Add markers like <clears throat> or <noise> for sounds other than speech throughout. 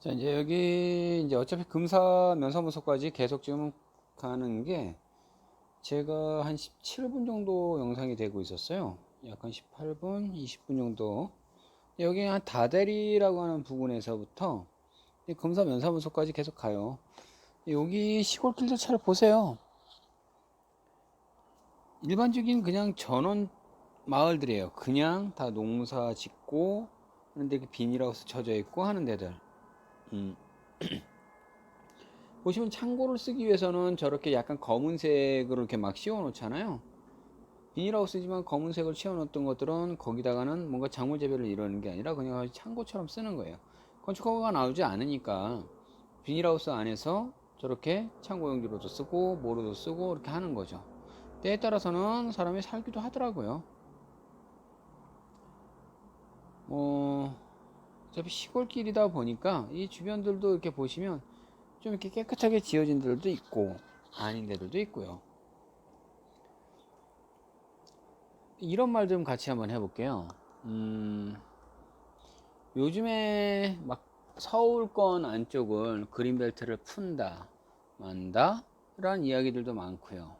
자, 이제 여기 이제 어차피 금사 면사무소까지 계속 지금 가는 게 제가 한 17분 정도 영상이 되고 있었어요. 약간 18분, 20분 정도. 여기 한 다대리라고 하는 부근에서부터 이 금사 면사무소까지 계속 가요. 여기 시골길도 잘 보세요. 일반적인 그냥 전원 마을들이에요. 그냥 다 농사 짓고 하는데 이렇게 비닐하우스 쳐져 있고 하는 데들. 음. <clears throat> 보시면 창고를 쓰기 위해서는 저렇게 약간 검은색으로 이렇게 막 씌워 놓잖아요. 비닐하우스지만 검은색을 씌워 놓던 것들은 거기다가는 뭔가 작물 재배를 이루는 게 아니라 그냥 창고처럼 쓰는 거예요. 건축허가가 나오지 않으니까 비닐하우스 안에서 저렇게 창고 용기로도 쓰고 뭐로도 쓰고 이렇게 하는 거죠. 때에 따라서는 사람이 살기도 하더라고요. 뭐 어차피 시골길이다 보니까 이 주변들도 이렇게 보시면 좀 이렇게 깨끗하게 지어진 데들도 있고 아닌 데들도 있고요. 이런 말 좀 같이 한번 해볼게요. 음, 요즘에 막 서울권 안쪽을 그린벨트를 푼다, 만다, 라는 이야기들도 많고요.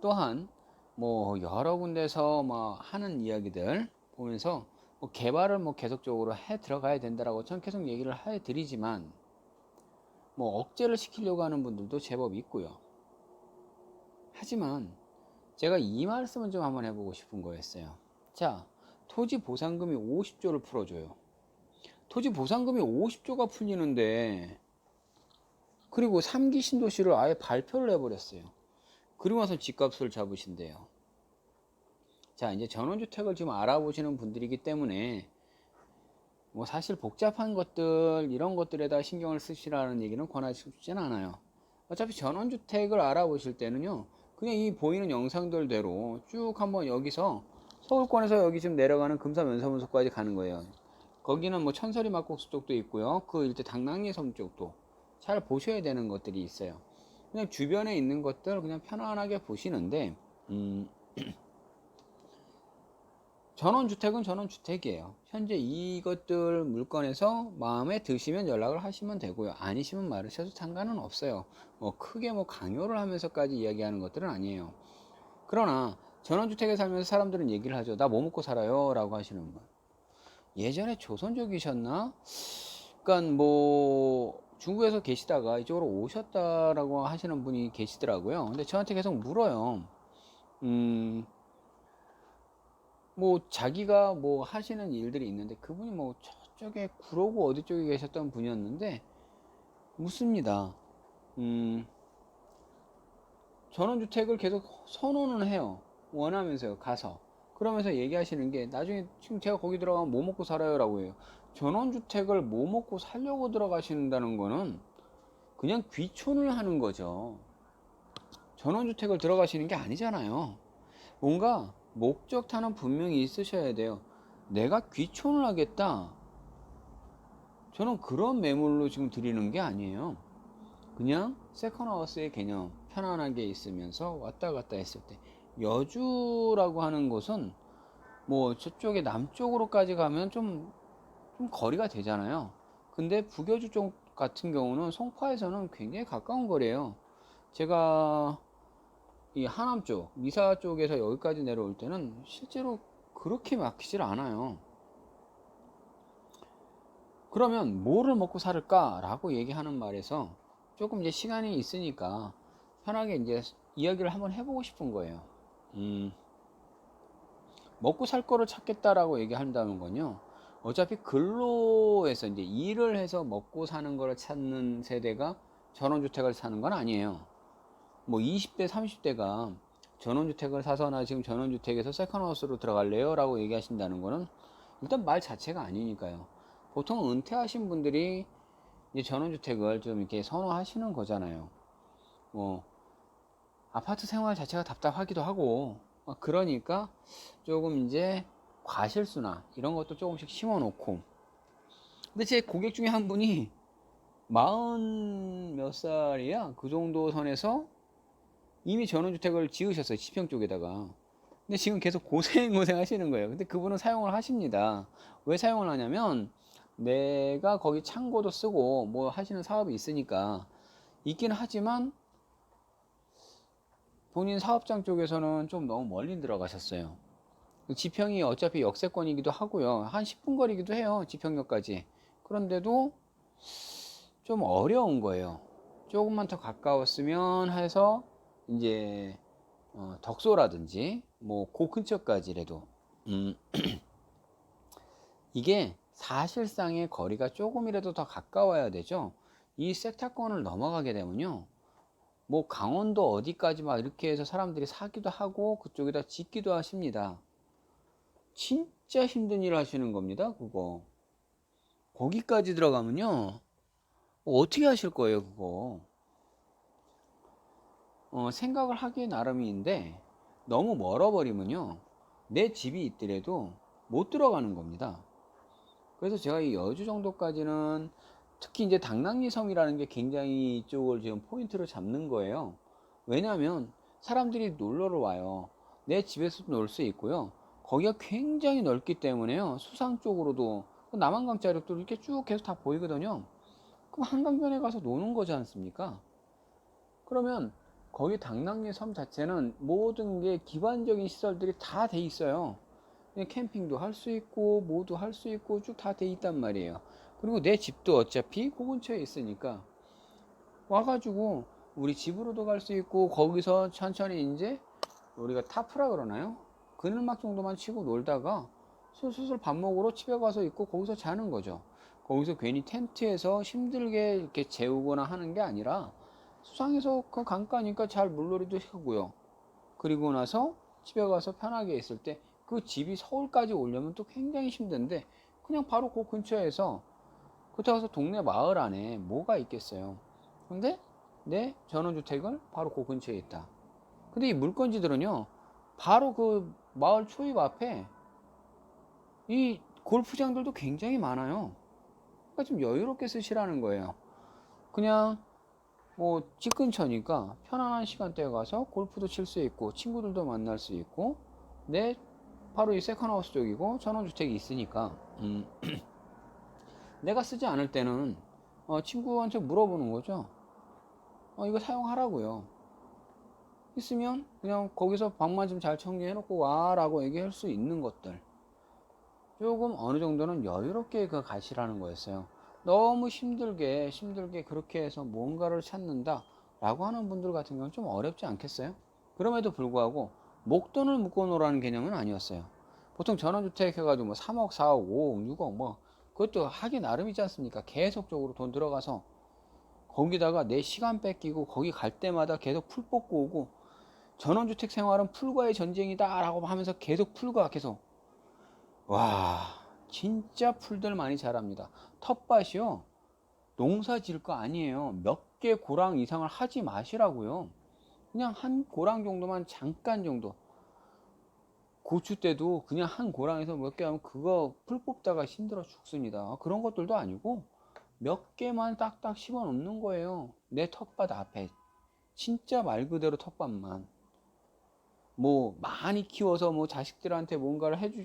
또한 뭐 여러 군데서 뭐 하는 이야기들 보면서 뭐 개발을 뭐 계속적으로 해 들어가야 된다라고 저는 계속 얘기를 해 드리지만 뭐 억제를 시키려고 하는 분들도 제법 있고요. 하지만 제가 이 말씀은 좀 한번 해보고 싶은 거였어요. 자, 토지 보상금이 50조를 풀어줘요. 토지 보상금이 50조가 풀리는데 그리고 3기 신도시를 아예 발표를 해버렸어요. 그리고 나서 집값을 잡으신대요. 자, 이제 전원주택을 지금 알아보시는 분들이기 때문에 뭐 사실 복잡한 것들 이런 것들에다 신경을 쓰시라는 얘기는 권하고 싶진 않아요. 어차피 전원주택을 알아보실 때는요. 그냥 이 보이는 영상들대로 쭉 한번 여기서 서울권에서 여기 지금 내려가는 금사 면사무소까지 가는 거예요. 거기는 뭐 천설이 막국수 쪽도 있고요. 그 일대 당랑리 섬 쪽도 잘 보셔야 되는 것들이 있어요. 그냥 주변에 있는 것들 그냥 편안하게 보시는데 음, <clears throat> 전원주택은 전원주택이에요. 현재 이것들 물건에서 마음에 드시면 연락을 하시면 되고요. 아니시면 말으셔도 상관은 없어요. 뭐 크게 뭐 강요를 하면서까지 이야기하는 것들은 아니에요. 그러나 전원주택에 살면서 사람들은 얘기를 하죠. 나 뭐 먹고 살아요? 라고 하시는 분. 예전에 조선족이셨나? 그러니까 뭐 중국에서 계시다가 이쪽으로 오셨다라고 하시는 분이 계시더라고요. 근데 저한테 계속 물어요. 음, 뭐 자기가 뭐 하시는 일들이 있는데 그분이 뭐 저쪽에 구로구 어디 쪽에 계셨던 분이었는데 묻습니다. 음, 전원주택을 계속 선호는 해요. 원하면서요, 가서. 그러면서 얘기하시는 게 나중에 지금 제가 거기 들어가면 뭐 먹고 살아요? 라고 해요. 전원주택을 뭐 먹고 살려고 들어가신다는 거는 그냥 귀촌을 하는 거죠. 전원주택을 들어가시는 게 아니잖아요. 뭔가 목적타는 분명히 있으셔야 돼요. 내가 귀촌을 하겠다. 저는 그런 매물로 지금 드리는 게 아니에요. 그냥 세컨하우스의 개념 편안하게 있으면서 왔다 갔다 했을 때 여주라고 하는 곳은 뭐 저쪽에 남쪽으로까지 가면 좀, 좀 거리가 되잖아요. 근데 북여주 쪽 같은 경우는 송파에서는 굉장히 가까운 거리예요. 제가 이 하남 쪽, 미사 쪽에서 여기까지 내려올 때는 실제로 그렇게 막히질 않아요. 그러면 뭐를 먹고 살을까라고 얘기하는 말에서 조금 이제 시간이 있으니까 편하게 이제 이야기를 한번 해보고 싶은 거예요. 음, 먹고 살 거를 찾겠다라고 얘기한다는 건요. 어차피 근로에서 이제 일을 해서 먹고 사는 거를 찾는 세대가 전원주택을 사는 건 아니에요. 뭐 20대, 30대가 전원주택을 사서 나 지금 전원주택에서 세컨하우스로 들어갈래요? 라고 얘기하신다는 거는 일단 말 자체가 아니니까요. 보통 은퇴하신 분들이 이제 전원주택을 좀 이렇게 선호하시는 거잖아요. 뭐, 아파트 생활 자체가 답답하기도 하고, 막 그러니까 조금 이제 과실수나 이런 것도 조금씩 심어 놓고. 근데 제 고객 중에 한 분이 마흔 몇 살이야? 그 정도 선에서 이미 전원주택을 지으셨어요. 지평 쪽에다가. 근데 지금 계속 고생 고생 <laughs> 하시는 거예요. 근데 그분은 사용을 하십니다. 왜 사용을 하냐면 내가 거기 창고도 쓰고 뭐 하시는 사업이 있으니까 있긴 하지만 본인 사업장 쪽에서는 좀 너무 멀리 들어가셨어요. 지평이 어차피 역세권이기도 하고요. 한 10분 거리기도 해요. 지평역까지. 그런데도 좀 어려운 거예요. 조금만 더 가까웠으면 해서 이제 어, 덕소라든지 뭐그 근처까지라도 음, <clears throat> 이게 사실상의 거리가 조금이라도 더 가까워야 되죠. 이 섹터권을 넘어가게 되면요. 뭐 강원도 어디까지 막 이렇게 해서 사람들이 사기도 하고 그쪽에다 짓기도 하십니다. 진짜 힘든 일 하시는 겁니다. 그거. 거기까지 들어가면요. 어떻게 하실 거예요, 그거? 어, 생각을 하기에 나름인데 너무 멀어버리면요. 내 집이 있더라도 못 들어가는 겁니다. 그래서 제가 이 여주 정도까지는 특히 이제 당랑리 섬이라는 게 굉장히 이쪽을 지금 포인트로 잡는 거예요. 왜냐하면 사람들이 놀러를 와요. 내 집에서도 놀 수 있고요. 거기가 굉장히 넓기 때문에요. 수상 쪽으로도 남한강 자력도 이렇게 쭉 계속 다 보이거든요. 그럼 한강변에 가서 노는 거지 않습니까? 그러면 거기 당랑리 섬 자체는 모든 게 기반적인 시설들이 다 돼 있어요. 캠핑도 할 수 있고 뭐도 할수 있고 쭉 다 돼 있단 말이에요. 그리고 내 집도 어차피 그 근처에 있으니까 와가지고 우리 집으로도 갈 수 있고 거기서 천천히 이제 우리가 타프라 그러나요? 그늘막 정도만 치고 놀다가 슬슬 밥 먹으러 집에 가서 있고 거기서 자는 거죠. 거기서 괜히 텐트에서 힘들게 이렇게 재우거나 하는 게 아니라 수상해서 그 강가니까 잘 물놀이도 하고요. 그리고 나서 집에 가서 편하게 있을 때 그 집이 서울까지 오려면 또 굉장히 힘든데 그냥 바로 그 근처에서 그렇다고 해서 동네 마을 안에 뭐가 있겠어요. 근데 내 전원주택은 바로 그 근처에 있다. 근데 이 물건지들은요, 바로 그 마을 초입 앞에 이 골프장들도 굉장히 많아요. 그러니까 좀 여유롭게 쓰시라는 거예요. 그냥 뭐 집 근처니까 편안한 시간대에 가서 골프도 칠 수 있고 친구들도 만날 수 있고 내 바로 이 세컨하우스 쪽이고 전원주택이 있으니까 음. <clears throat> 내가 쓰지 않을 때는 어, 친구한테 물어보는 거죠. 어, 이거 사용하라고요. 있으면 그냥 거기서 방만 좀잘 정리해 놓고 와라고 얘기할 수 있는 것들. 조금 어느 정도는 여유롭게 그 가시라는 거였어요. 너무 힘들게 힘들게 그렇게 해서 뭔가를 찾는다 라고 하는 분들 같은 경우는 좀 어렵지 않겠어요? 그럼에도 불구하고 목돈을 묶어 놓으라는 개념은 아니었어요. 보통 전원주택 해가지고 뭐 3억, 4억, 5억, 6억 뭐 그것도 하기 나름이지 않습니까? 계속적으로 돈 들어가서 거기다가 내 시간 뺏기고 거기 갈 때마다 계속 풀 뽑고 오고 전원주택 생활은 풀과의 전쟁이다 라고 하면서 계속 풀과 계속 와 진짜 풀들 많이 자랍니다. 텃밭이요 농사 지을 거 아니에요. 몇 개 고랑 이상을 하지 마시라고요. 그냥 한 고랑 정도만 잠깐 정도. 고추 때도 그냥 한 고랑에서 몇 개 하면 그거 풀 뽑다가 힘들어 죽습니다. 그런 것들도 아니고 몇 개만 딱딱 심어 놓는 거예요. 내 텃밭 앞에. 진짜 말 그대로 텃밭만. 뭐 많이 키워서 뭐 자식들한테 뭔가를 해주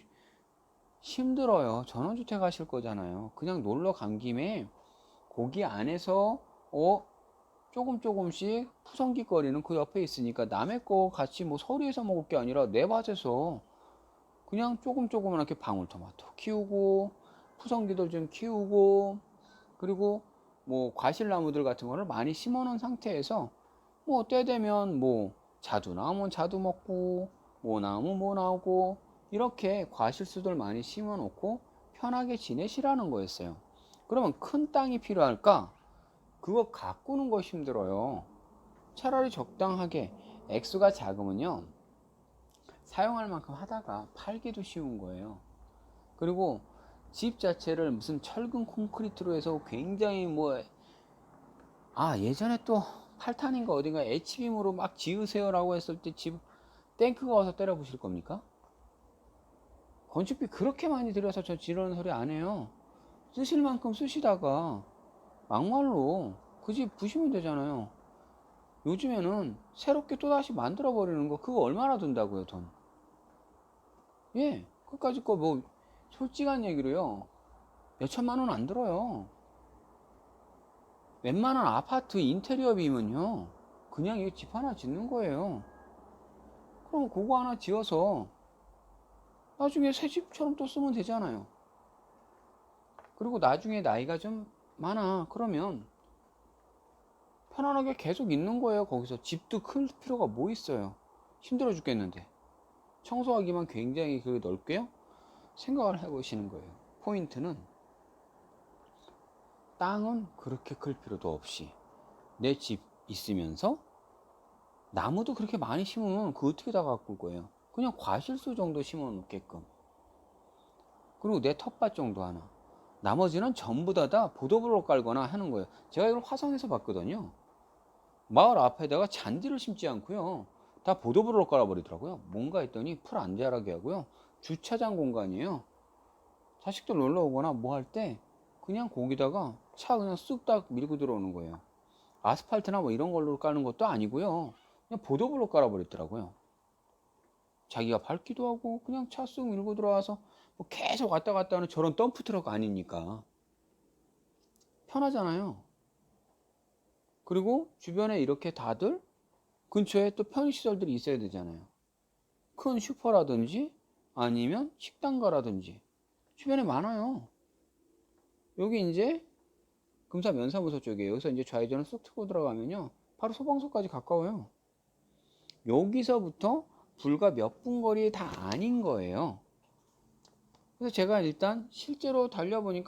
힘들어요. 전원주택 하실 거잖아요. 그냥 놀러 간 김에 거기 안에서 어 조금 조금씩 푸성기 거리는 그 옆에 있으니까 남의 거 같이 뭐 서리에서 먹을 게 아니라 내 밭에서 그냥 조금 조금 이렇게 방울토마토 키우고 푸성기들 좀 키우고 그리고 뭐 과실나무들 같은 거를 많이 심어 놓은 상태에서 뭐 때 되면 뭐 자두 나오면 자두 먹고 뭐 나오면 뭐 나오고 이렇게 과실수들 많이 심어 놓고 편하게 지내시라는 거였어요. 그러면 큰 땅이 필요할까? 그거 가꾸는 거 힘들어요. 차라리 적당하게 액수가 작으면요. 사용할 만큼 하다가 팔기도 쉬운 거예요. 그리고 집 자체를 무슨 철근 콘크리트로 해서 굉장히 뭐, 아, 예전에 또 팔탄인가 어딘가 H빔으로 막 지으세요라고 했을 때 집 탱크가 와서 때려 부실 겁니까? 건축비 그렇게 많이 들여서 저 지르는 소리 안 해요. 쓰실 만큼 쓰시다가 막말로 그 집 부시면 되잖아요. 요즘에는 새롭게 또다시 만들어 버리는 거 그거 얼마나 든다고요 돈? 예, 끝까지 거 뭐 솔직한 얘기로요. 몇 천만 원 안 들어요. 웬만한 아파트 인테리어 비면요. 그냥 이집 하나 짓는 거예요. 그럼 그거 하나 지어서 나중에 새 집처럼 또 쓰면 되잖아요. 그리고 나중에 나이가 좀 많아. 그러면 편안하게 계속 있는 거예요. 거기서 집도 클 필요가 뭐 있어요. 힘들어 죽겠는데. 청소하기만 굉장히 그 넓게요. 생각을 해보시는 거예요. 포인트는 땅은 그렇게 클 필요도 없이 내 집 있으면서 나무도 그렇게 많이 심으면 그 어떻게 다 가꿀 거예요. 그냥 과실수 정도 심어 놓게끔. 그리고 내 텃밭 정도 하나. 나머지는 전부 다 다 보도블록 깔거나 하는 거예요. 제가 이걸 화성에서 봤거든요. 마을 앞에다가 잔디를 심지 않고요. 다 보도블록 깔아 버리더라고요. 뭔가 했더니 풀 안 자라게 하고요. 주차장 공간이에요. 자식들 놀러 오거나 뭐 할 때 그냥 거기다가 차 그냥 쑥딱 밀고 들어오는 거예요. 아스팔트나 뭐 이런 걸로 까는 것도 아니고요. 그냥 보도블록 깔아버렸더라고요. 자기가 밟기도 하고 그냥 차 쑥 밀고 들어와서 뭐 계속 왔다 갔다 하는 저런 덤프 트럭 아니니까 편하잖아요. 그리고 주변에 이렇게 다들 근처에 또 편의시설들이 있어야 되잖아요. 큰 슈퍼라든지 아니면 식당가라든지 주변에 많아요. 여기 이제 금사 면사무소 쪽이에요. 여기서 이제 좌회전을 쑥 틀고 들어가면요. 바로 소방서까지 가까워요. 여기서부터 불과 몇 분 거리 다 아닌 거예요. 그래서 제가 일단 실제로 달려보니까